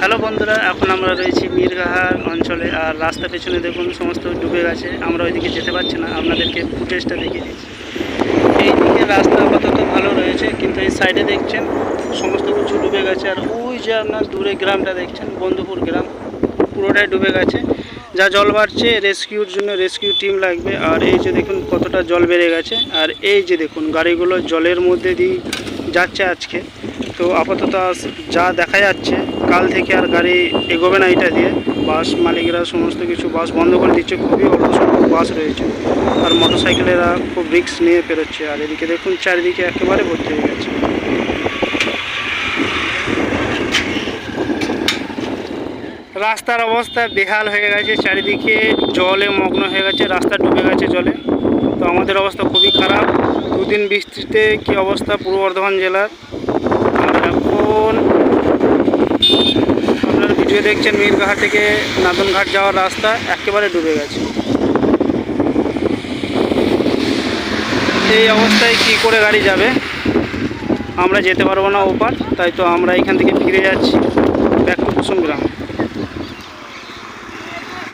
Hello বন্ধুরা, এখন আমরা রয়েছি মিরগাহার অঞ্চলে। আর রাস্তা পেছনে দেখুন, সমস্ত ডুবে গেছে। আমরা ওইদিকে যেতে পারছি না, আপনাদেরকে ফুটেজটা দেখিয়ে দিচ্ছি। এই দিকে রাস্তা আপাতত ভালো রয়েছে, কিন্তু এই সাইডে দেখছেন, সমস্ত কিছু ডুবে গেছে। আর ওই যে আপনার দূরে গ্রামটা দেখছেন, বন্ধুপুর গ্রাম, পুরোটাই ডুবে গেছে। যা জল বাড়ছে রেস্কিউর জন্য রেস্কিউ টিম লাগবে। আর এই যে দেখুন, কতটা জল বেড়ে গেছে। আর এই যে দেখুন, গাড়িগুলো জলের মধ্যে দিয়ে যাচ্ছে আজকে। তো আপাতত আজ- যা দেখা যাচ্ছে, কাল থেকে আর গাড়ি এগোবে না এটা দিয়ে। বাস মালিকরা সমস্ত কিছু বাস বন্ধ করে দিচ্ছে, খুবই অল্প সংখ্যক বাস রয়েছে। আর মোটর সাইকেলেরা খুব রিক্স নিয়ে পেরোচ্ছে আর এদিকে দেখুন, চারিদিকে একেবারে ভর্তি হয়ে গেছে। রাস্তার অবস্থা বেহাল হয়ে গেছে, চারিদিকে জলে মগ্ন হয়ে গেছে, রাস্তা ডুবে গেছে জলে। তো আমাদের অবস্থা খুবই খারাপ। দুদিন বৃষ্টিতে কি অবস্থা পূর্ব বর্ধমান জেলার? এখন আপনারা ভিডিও দেখছেন মিরঘাট থেকে নাদনঘাট যাওয়ার রাস্তা, একেবারে ডুবে গেছে। এই অবস্থায় কি করে গাড়ি যাবে? আমরা যেতে পারব না ওপার, তাই তো আমরা এখান থেকে ফিরে যাচ্ছি ব্যাক টু কুসুম গ্রাম।